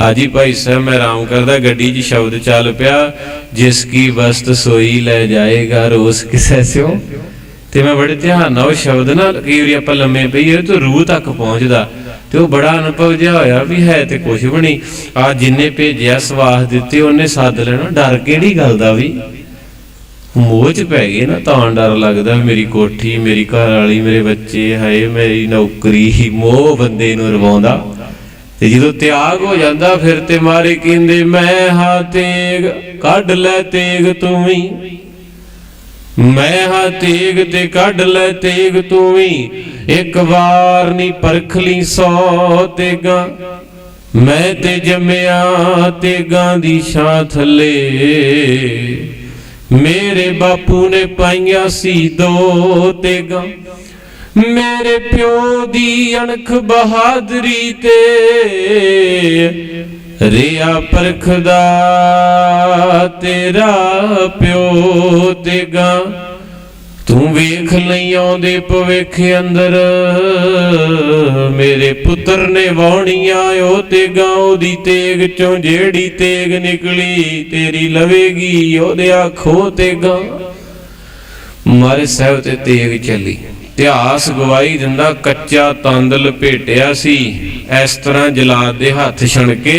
ਆਜੀ ਭਾਈ ਸਾਹਿਬ, ਮੈਂ ਆਰਾਮ ਕਰਦਾ, ਗੱਡੀ 'ਚ ਸ਼ਬਦ ਚੱਲ ਪਿਆ। ਜਿਸ ਕੀ ਵਸਤ ਸੋਈ ਲੈ ਜਾਏਗਾ ਰੋਸ ਕਿਸੈ ਸਿਓ ਤੇ ਮੈਂ ਬੜੇ ਧਿਆਨ ਨਾਲ ਉਹ ਸ਼ਬਦ ਨਾਲ ਕਈ ਵਾਰੀ ਆਪਾਂ ਲੰਮੇ ਪਈਏ ਤੇ ਰੂਹ ਤੱਕ ਪਹੁੰਚਦਾ। ਤੇ ਉਹ ਬੜਾ ਅਨੁਭਵ ਜਿਹਾ ਹੋਇਆ ਵੀ ਹੈ ਤੇ ਕੁਝ ਵੀ ਨਹੀਂ। ਆ ਜਿੰਨੇ ਭੇਜਿਆ, ਸਵਾਸ ਦਿੱਤੇ, ਉਹਨੇ ਸੱਦ ਲੈਣਾ। ਡਰ ਕਿਹੜੀ ਗੱਲ ਦਾ ਵੀ? ਮੋਹ ਚ ਪੈ ਗਏ ਨਾ, ਤਾਂ ਡਰ ਲੱਗਦਾ ਮੇਰੀ ਕੋਠੀ, ਮੇਰੀ ਘਰ ਵਾਲੀ, ਮੇਰੇ ਬੱਚੇ, ਹਾਏ, ਮੇਰੀ ਨੌਕਰੀ ਹੀ ਮੋਹ ਬੰਦੇ ਨੂੰ ਰਵਾਉਂਦਾ। ਤੇ ਜਦੋਂ ਤਿਆਗ ਹੋ ਜਾਂਦਾ ਫਿਰ ਤੇ ਮਾਰੇ ਕਹਿੰਦੇ, ਮੈਂ ਹਾਂ ਤੇਗ, ਕੱਢ ਲੈ ਤੇਗ ਤੂੰ ਵੀ। ਮੈਂ ਹਾਂ ਤੇਗ ਤੇ ਕੱਢ ਲੈ ਤੇਗ ਤੂੰ ਵੀ। ਇੱਕ ਵਾਰ ਨਹੀਂ ਪਰਖ ਲਈ ਸੌ ਤੇਗਾ। ਮੈਂ ਤੇ ਜੰਮਿਆ ਤੇਗਾਂ ਦੀ ਛਾਂ ਥੱਲੇ। ਮੇਰੇ ਬਾਪੂ ਨੇ ਪਾਈਆਂ ਸੀ ਦੋ ਤੇਗਾਂ। ਮੇਰੇ ਪਿਓ ਦੀ ਅਣਖ ਬਹਾਦਰੀ ਤੇ ਰਿਆ ਪਰਖਦਾ ਤੇਰਾ ਪਿਓ ਤੇ ਗਾਂ। ਤੂੰ ਵੇਖ ਲਈ ਆਉਂਦੇ ਭਵਿੱਖ ਅੰਦਰ, ਮੇਰੇ ਪੁੱਤਰ ਨੇ ਵਾਉਣੀਆਂ ਉਹ ਤੇਗਾ ਉਹਦੀ ਤੇਗ ਚੋਂ ਜਿਹੜੀ ਤੇਗ ਨਿਕਲੀ, ਤੇਰੀ ਲਵੇਗੀ ਉਹਦੇ ਆਖੋ ਤੇ ਗਾਂ। ਮਾਰੇ ਸਾਹਿਬ ਤੇ ਤੇਗ ਚੱਲੀ। ਇਤਿਹਾਸ ਗਵਾਹੀ ਦਿੰਦਾ, ਕੱਚਾ ਤੰਦ ਲਪੇਟਿਆ ਸੀ। ਇਸ ਤਰ੍ਹਾਂ ਜਲਾਦ ਦੇ ਹੱਥ ਛਣ ਕੇ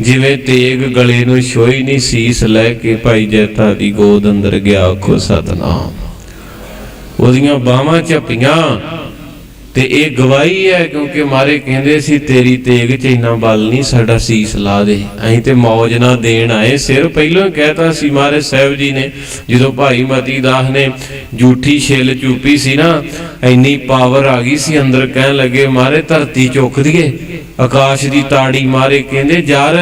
ਜਿਵੇਂ ਤੇਗ ਗਲੇ ਨੂੰ ਛੋਈ ਨਹੀਂ ਸੀਸ ਲੈ ਕੇ ਭਾਈ ਜੈਤਾ ਦੀ ਗੋਦ ਅੰਦਰ ਗਿਆ, ਆਖੋ ਸਤਨਾਮ। ਉਹਦੀਆਂ ਬਾਹਾਂ ਝਪੀਆਂ ਤੇ ਇਹ ਗਵਾਹੀ ਹੈ ਕਿਉਂਕਿ ਮਾਰੇ ਕਹਿੰਦੇ ਸੀ, ਤੇਰੀ ਤੇਗ ਚ ਇੰਨਾ ਬਲ ਨਹੀਂ, ਸਾਡਾ ਸੀਸ ਲਾ ਦੇ। ਅਸੀਂ ਤੇ ਮੌਜ ਨਾ ਦੇਣ ਆਏ। ਸਿਰ ਪਹਿਲਾਂ ਹੀ ਕਹਿਤਾ ਸੀ ਮਾਰੇ ਸਾਹਿਬ ਜੀ ਨੇ, ਜਦੋਂ ਭਾਈ ਮਤੀ ਦਾਸ ਨੇ ਝੂਠੀ ਛਿੱਲ ਚੂਪੀ ਸੀ ਨਾ, ਇੰਨੀ ਪਾਵਰ ਆ ਗਈ ਸੀ ਅੰਦਰ ਕਹਿਣ ਲੱਗੇ, ਮਾਰੇ ਧਰਤੀ ਚੁੱਕ ਦਈਏ, ਆਕਾਸ਼ ਦੀ ਤਾੜੀ ਮਾਰੇ। ਕਹਿੰਦੇ, ਯਾਰ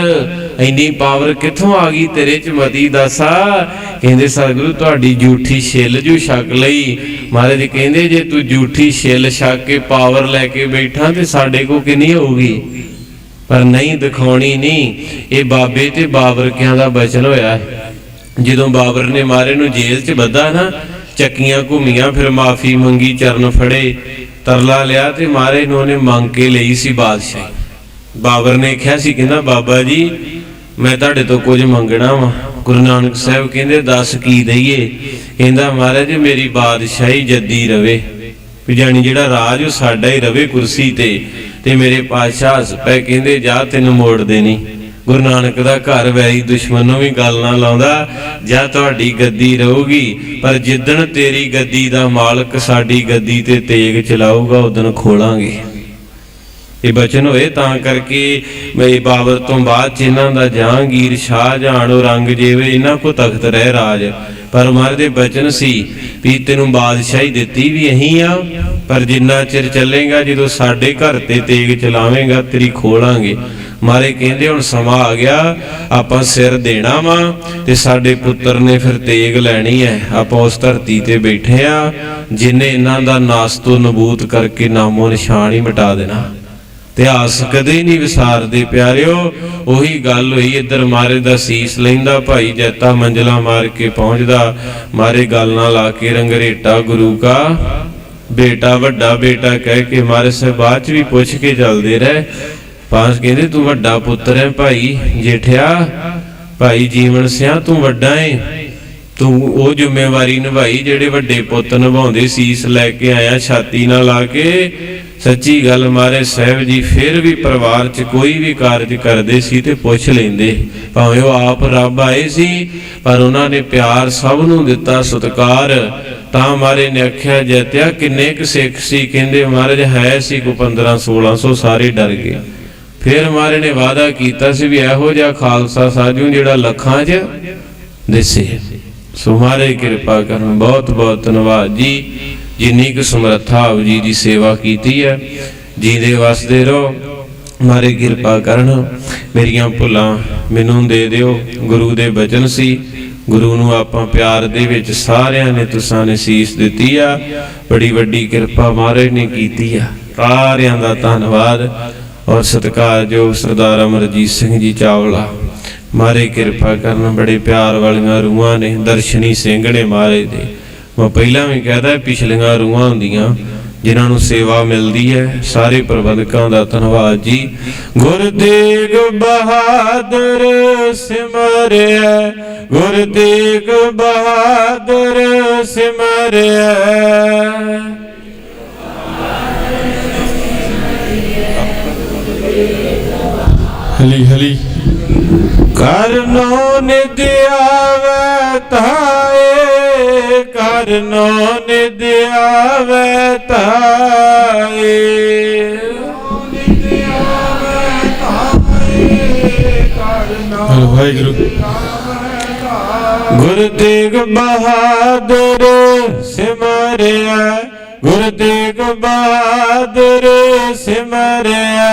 ਇੰਨੀ ਪਾਵਰ ਕਿੱਥੋਂ ਆ ਗਈ ਤੇਰੇ ਚ ਮਤੀ ਦਾਸਾ? ਕਹਿੰਦੇ, ਸਤਿਗੁਰੂ, ਤੁਹਾਡੀ ਝੂਠੀ ਛਿੱਲ ਜੂ ਛਕ ਲਈ। ਮਹਾਰਾਜ ਕਹਿੰਦੇ, ਜੇ ਤੂੰ ਝੂਠੀ ਛਿੱਲ ਛਕ ਕੇ ਪਾਵਰ ਲੈ ਕੇ ਬੈਠਾ ਤੇ ਸਾਡੇ ਕੋ ਕਿੰਨੀ ਹੋਊਗੀ? ਪਰ ਨਹੀਂ, ਦਿਖਾਉਣੀ ਨਹੀਂ। ਇਹ ਬਾਬੇ ਤੇ ਬਾਬਰਕਿਆਂ ਦਾ ਬਚਨ ਹੋਇਆ ਜਦੋਂ ਬਾਬਰ ਨੇ ਮਾਰੇ ਨੂੰ ਜੇਲ੍ਹ 'ਚ ਬੱਧਾ ਨਾ, ਚੱਕੀਆਂ ਘੁੰਮੀਆਂ, ਫਿਰ ਮਾਫੀ ਮੰਗੀ, ਚਰਨ ਫੜੇ, ਤਰਲਾ ਲਿਆ ਤੇ ਮਾਰੇ ਨੂੰ ਉਹਨੇ ਮੰਗ ਕੇ ਲਈ ਸੀ ਬਾਦਸ਼ਾਹ। ਬਾਬਰ ਨੇ ਕਿਹਾ ਸੀ, ਕਹਿੰਦਾ, ਬਾਬਾ ਜੀ ਮੈਂ ਤੁਹਾਡੇ ਤੋਂ ਕੁਝ ਮੰਗਣਾ ਵਾ। ਗੁਰੂ ਨਾਨਕ ਸਾਹਿਬ ਕਹਿੰਦੇ, ਦੱਸ ਕੀ ਦਈਏ? ਕਹਿੰਦਾ, ਮਹਾਰਾਜ, ਮੇਰੀ ਬਾਦਸ਼ਾਹੀ ਜੱਦੀ ਰਵੇ। ਵੀ ਜਾਣੀ ਜਿਹੜਾ ਰਾਜ ਉਹ ਸਾਡਾ ਹੀ ਰਵੇ ਕੁਰਸੀ ਤੇ। ਤੇ ਮੇਰੇ ਪਾਤਸ਼ਾਹ ਹਸਪੈ, ਕਹਿੰਦੇ, ਜਾ, ਤੈਨੂੰ ਮੋੜਦੇ ਨਹੀਂ। ਗੁਰੂ ਨਾਨਕ ਦਾ ਘਰ ਵੈਰੀ ਦੁਸ਼ਮਣ ਨੂੰ ਵੀ ਗੱਲ ਨਾ ਲਾਉਂਦਾ। ਜਾਂ, ਤੁਹਾਡੀ ਗੱਦੀ ਰਹੂਗੀ, ਪਰ ਜਿੱਦਣ ਤੇਰੀ ਗੱਦੀ ਦਾ ਮਾਲਕ ਸਾਡੀ ਗੱਦੀ ਤੇ ਤੇਗ ਚਲਾਊਗਾ, ਉਦੋਂ ਖੋਲਾਂਗੇ। ਇਹ ਬਚਨ ਹੋਏ ਤਾਂ ਕਰਕੇ ਮੇਰੀ ਬਾਬਰ ਤੋਂ ਬਾਅਦ ਚ ਇਹਨਾਂ ਦਾ ਜਹਾਂਗੀਰ ਸ਼ਾਹ ਜਹਾਨ ਰੰਗ ਜੇਵੇ ਇਹਨਾਂ ਕੋ ਤਖਤ ਰਹਿ ਰਾਜ। ਪਰ ਮਹਾਰਾਜ ਦੇ ਬਚਨ ਸੀ ਵੀ ਤੈਨੂੰ ਬਾਦਸ਼ਾਹੀ ਦਿੱਤੀ ਵੀ ਅਹੀਂ ਆ, ਪਰ ਜਿੰਨਾ ਚਿਰ ਚੱਲੇਗਾ, ਜਦੋਂ ਸਾਡੇ ਘਰ ਤੇ ਤੇਗ ਚਲਾਵੇਂਗਾ, ਤੇਰੀ ਖੋਲਾਂਗੇ। ਮਾਰੇ ਕਹਿੰਦੇ, ਹੁਣ ਸਮਾਂ ਆ ਗਿਆ, ਆਪਾਂ ਸਿਰ ਦੇਣਾ ਵਾ ਤੇ ਸਾਡੇ ਪੁੱਤਰ ਨੇ ਫਿਰ ਤੇਗ ਲੈਣੀ ਹੈ। ਆਪਾਂ ਉਸ ਧਰਤੀ ਤੇ ਬੈਠੇ ਆ, ਜਿਨੇ ਇਹਨਾਂ ਦਾ ਨਾਸ ਤੋਂ ਨਬੂਤ ਕਰਕੇ ਨਾਮੋ ਨਿਸ਼ਾਨ ਹੀ ਮਿਟਾ ਦੇਣਾ। ਇਤਿਹਾਸ ਕਦੇ ਨਹੀਂ ਵਿਸਾਰਦੇ ਪਿਆਰਿਓ। ਉਹੀ ਗੱਲ ਹੋਈ, ਇੱਧਰ ਮਾਰੇ ਦਾ ਸੀਸ ਲੈਂਦਾ ਭਾਈ, ਜੈਤਾ ਮੰਜਲਾ ਮਾਰ ਕੇ ਪਹੁੰਚਦਾ। ਮਾਰੇ ਗੱਲ ਨਾਲ ਲਾ ਕੇ ਰੰਗਰੇਟਾ ਗੁਰੂ ਕਾ। ਬੇਟਾ ਵੱਡਾ ਬੇਟਾ ਕਹਿ ਕੇ ਮਾਰੇ ਸਾਹਿਬ ਬਾਅਦ ਚ ਵੀ ਪੁੱਛ ਕੇ ਚੱਲਦੇ ਰਹੇ। ਪਾਸ ਕਹਿੰਦੇ, ਤੂੰ ਵੱਡਾ ਪੁੱਤਰ ਹੈ ਭਾਈ, ਜੇਠਿਆ। ਭਾਈ ਜੀਵਨ ਸਿਆ, ਤੂੰ ਵੱਡਾ ਏ। ਤੂੰ ਉਹ ਜ਼ਿੰਮੇਵਾਰੀ ਨਿਭਾਈ ਜਿਹੜੇ ਵੱਡੇ ਪੁੱਤ ਨਿਭਾਉਂਦੇ, ਸੀਸ ਲੈ ਕੇ ਆਇਆ, ਛਾਤੀ ਨਾਲ ਲਾ ਕੇ। ਸੱਚੀ ਗੱਲ ਮਾਰੇ ਸਾਹਿਬ ਜੀ, ਫਿਰ ਵੀ ਪਰਿਵਾਰ 'ਚ ਕੋਈ ਵੀ ਕਾਰਜ ਕਰਦੇ ਸੀ ਤੇ ਪੁੱਛ ਲੈਂਦੇ। ਭਾਵੇਂ ਉਹ ਆਪ ਰੱਬ ਆਏ ਸੀ, ਪਰ ਉਹਨਾਂ ਨੇ ਪਿਆਰ ਸਭ ਨੂੰ ਦਿੱਤਾ ਸਤਿਕਾਰ। ਤਾਂ ਮਾਰੇ ਨੇ ਆਖਿਆ, ਜੈਤਿਆ, ਕਿੰਨੇ ਕੁ ਸਿੱਖ ਸੀ? ਕਹਿੰਦੇ, ਮਹਾਰਾਜ, ਹੈ ਸੀ ਕੋ 15 1600 ਸਾਰੇ ਡਰ ਗਏ। ਫਿਰ ਮਾਰੇ ਨੇ ਵਾਅਦਾ ਕੀਤਾ ਸੀ ਵੀ ਇਹੋ ਜਿਹਾ ਖਾਲਸਾ ਸਾਜੂ ਜਿਹੜਾ ਲੱਖਾਂ 'ਚ ਦਿਸੇ। ਸੋ ਮਹਾਰਾਜ ਕਿਰਪਾ ਕਰਨ। ਬਹੁਤ ਬਹੁਤ ਧੰਨਵਾਦ ਜੀ। ਜਿੰਨੀ ਕੁ ਸਮਰੱਥਾ ਆਪ ਜੀ ਦੀ ਸੇਵਾ ਕੀਤੀ ਹੈ, ਜੀਦੇ ਵਸਦੇ ਰਹੋ। ਮਾਰੇ ਕਿਰਪਾ ਕਰਨ, ਮੇਰੀਆਂ ਭੁੱਲਾਂ ਮੈਨੂੰ ਦੇ ਦਿਓ। ਗੁਰੂ ਦੇ ਬਚਨ ਸੀ, ਗੁਰੂ ਨੂੰ ਆਪਾਂ ਪਿਆਰ ਦੇ ਵਿੱਚ ਸਾਰਿਆਂ ਨੇ ਤੁਸਾਂ ਨੇ ਸੀਸ ਦਿੱਤੀ ਆ। ਬੜੀ ਵੱਡੀ ਕਿਰਪਾ ਮਹਾਰਾਜ ਨੇ ਕੀਤੀ ਆ। ਸਾਰਿਆਂ ਦਾ ਧੰਨਵਾਦ। ਔਰ ਸਤਿਕਾਰਯੋਗ ਸਰਦਾਰ ਅਮਰਜੀਤ ਸਿੰਘ ਜੀ ਚਾਵਲਾ। ਮਾਰੇ ਕਿਰਪਾ ਕਰਨ, ਬੜੇ ਪਿਆਰ ਵਾਲੀਆਂ ਰੂਹਾਂ ਨੇ, ਦਰਸ਼ਨੀ ਸਿੰਘ ਨੇ ਮਾਰੇ ਦੇ। ਮੈਂ ਪਹਿਲਾਂ ਵੀ ਕਹਦਾ ਪਿਛਲੀਆਂ ਰੂਹਾਂ ਹੁੰਦੀਆਂ ਜਿਨ੍ਹਾਂ ਨੂੰ ਸੇਵਾ ਮਿਲਦੀ ਹੈ ਸਾਰੇ ਪ੍ਰਬੰਧਕਾਂ ਦਾ ਧੰਨਵਾਦ ਜੀ। ਗੁਰ ਤੇਗ ਬਹਾਦਰ ਸਿਮਰਿਆ ਗੁਰ ਤੇਗ ਬਹਾਦਰ ਸਿਮਰਿਆ। ਹਲੀ ਹਲੀ। ਕਰਨੋ ਨਿਦ ਆਵੇ ਕਰਨੋ ਨਿਦ ਆਵੇ ਤਾਏ। ਵਾਹਿਗੁਰੂ। ਗੁਰ ਤੇਗ ਬਹਾਦਰ ਸਿਮਰਿਆ। ਗੁਰ ਤੇਗ ਬਹਾਦਰ ਸਿਮਰਿਆ।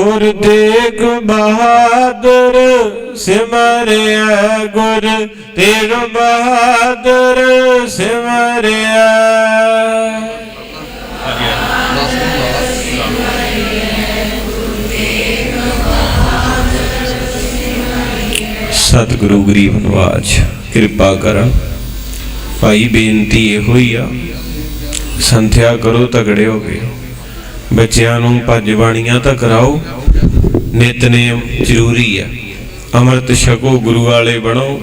ਗੁਰ ਤੇਗ ਬਹਾਦਰ, ਸਿਮਰਿਆ ਗੁਰ ਤੇਗ ਬਹਾਦਰ, ਸਿਮਰਿਆ। ਸਤਿਗੁਰੂ ਗਰੀਬ ਨਵਾਜ, ਕਿਰਪਾ ਕਰਨ। ਭਾਈ ਬੇਨਤੀ ਇਹੋ ਹੀ ਆ, ਸੰਥਿਆ ਕਰੋ, ਤਗੜੇ ਹੋ ਗਏ ਬੱਚਿਆਂ ਨੂੰ ਭੱਜ ਬਾਣੀਆਂ ਤਾਂ ਕਰਾਓ ਨਿਤਨੇਮ ਜ਼ਰੂਰੀ ਆ। ਅੰਮ੍ਰਿਤ ਛਕੋ, ਗੁਰੂ ਵਾਲੇ ਬਣੋ।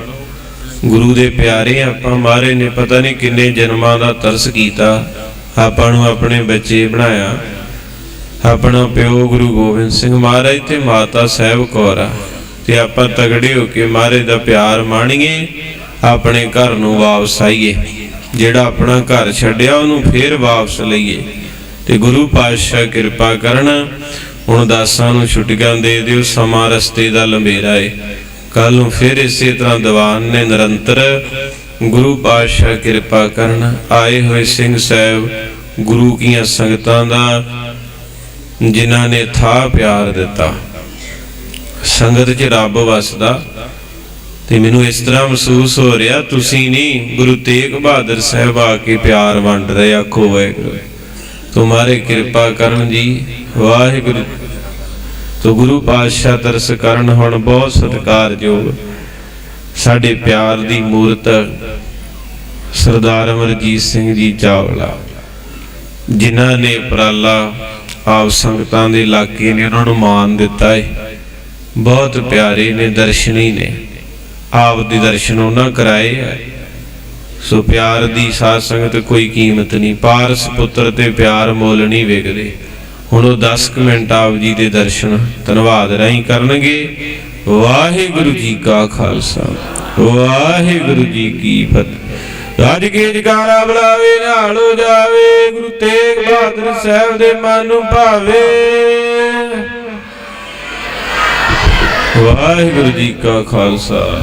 ਗੁਰੂ ਦੇ ਪਿਆਰੇ ਆਪਾਂ ਮਾਰੇ ਨੇ, ਪਤਾ ਨਹੀਂ ਕਿੰਨੇ ਜਨਮਾਂ ਦਾ ਤਰਸ ਕੀਤਾ। ਆਪਾਂ ਨੂੰ ਆਪਣੇ ਬੱਚੇ ਬਣਾਇਆ। ਆਪਣਾ ਪਿਓ ਗੁਰੂ ਗੋਬਿੰਦ ਸਿੰਘ ਮਹਾਰਾਜ ਤੇ ਮਾਤਾ ਸਾਹਿਬ ਕੌਰ ਆ। ਤੇ ਆਪਾਂ ਤਗੜੇ ਹੋ ਕੇ ਮਹਾਰਾਜ ਦਾ ਪਿਆਰ ਮਾਣੀਏ, ਆਪਣੇ ਘਰ ਨੂੰ ਵਾਪਸ ਆਈਏ। ਜਿਹੜਾ ਆਪਣਾ ਘਰ ਛੱਡਿਆ, ਉਹਨੂੰ ਫੇਰ ਵਾਪਸ ਲਈਏ। ਤੇ ਗੁਰੂ ਪਾਤਸ਼ਾਹ ਕਿਰਪਾ ਕਰਨ, ਹੁਣ ਦਾਸਾਂ ਨੂੰ ਛੁੱਟੀਆਂ ਦੇ ਦਿਓ, ਸਮਾਂ ਰਸਤੇ ਦਾ ਲੰਬੇਰਾ ਏ। ਕੱਲ ਨੂੰ ਫਿਰ ਇਸੇ ਤਰ੍ਹਾਂ ਦੀਵਾਨ ਨੇ ਨਿਰੰਤਰ ਗੁਰੂ ਪਾਤਸ਼ਾਹ ਕਿਰਪਾ ਕਰਨ, ਆਏ ਹੋਏ ਸਿੰਘ ਸਾਹਿਬ, ਗੁਰੂ ਕੀਆਂ ਸੰਗਤਾਂ ਦਾ, ਜਿਨ੍ਹਾਂ ਨੇ ਥਾ ਪਿਆਰ ਦਿੱਤਾ। ਸੰਗਤ 'ਚ ਰੱਬ ਵਸਦਾ। ਤੇ ਮੈਨੂੰ ਇਸ ਤਰ੍ਹਾਂ ਮਹਿਸੂਸ ਹੋ ਰਿਹਾ, ਤੁਸੀਂ ਨਹੀਂ ਗੁਰੂ ਤੇਗ ਬਹਾਦਰ ਸਾਹਿਬ ਆ ਕੇ ਪਿਆਰ ਵੰਡ ਰਹੇ, ਆਖੋ ਵਾਹਿਗੁਰੂ। ਤੁਮਾਰੇ ਕਿਰਪਾ ਕਰਨ ਜੀ ਵਾਹਿਗੁਰੂ ਤੋ ਗੁਰੂ ਪਾਤਸ਼ਾਹ ਤਰਸ ਕਰਨ ਹੁਣ ਬਹੁਤ ਸਤਿਕਾਰਯੋਗ ਸਾਡੇ ਪਿਆਰ ਦੀ ਮੂਰਤ ਸਰਦਾਰ ਅਮਰਜੀਤ ਸਿੰਘ ਜੀ ਚਾਵਲਾ ਜਿਨ੍ਹਾਂ ਨੇ ਉਪਰਾਲਾ ਆਪ ਸੰਗਤਾਂ ਦੇ ਇਲਾਕੇ ਨੇ ਉਹਨਾਂ ਨੂੰ ਮਾਨ ਦਿੱਤਾ ਹੈ ਬਹੁਤ ਪਿਆਰੇ ਨੇ ਦਰਸ਼ਨੀ ਨੇ ਆਪ ਦੇ ਦਰਸ਼ਨ ਉਹਨਾਂ ਕਰਾਏ ਸੋ ਪਿਆਰ ਦੀ ਸਾਧ ਸੰਗਤ ਕੋਈ ਕੀਮਤ ਨਹੀਂ। ਪਾਰਸ ਪੁੱਤਰ ਤੇ ਪਿਆਰ ਮੁੱਲ ਨਹੀਂ ਵਿਕਦੇ। ਹੁਣ ਉਹ 10 ਮਿੰਟ ਆਪ ਜੀ ਦੇ ਦਰਸ਼ਨ ਧੰਨਵਾਦ ਰਾਹੀਂ ਕਰਨਗੇ। ਵਾਹਿਗੁਰੂ ਜੀ ਕਾ ਖਾਲਸਾ। ਵਾਹਿਗੁਰੂ ਜੀ ਕੀ ਫਤਿਹ। ਰਾਜ ਕੇ ਜਕਾਰਾ ਬੁਲਾਵੇ, ਨਾਲ ਹੋ ਜਾਵੇ। ਗੁਰੂ ਤੇਗ ਬਹਾਦਰ ਸਾਹਿਬ ਦੇ ਮਨ ਨੂੰ ਭਾਵੇ। ਵਾਹਿਗੁਰੂ ਜੀ ਕਾ ਖਾਲਸਾ।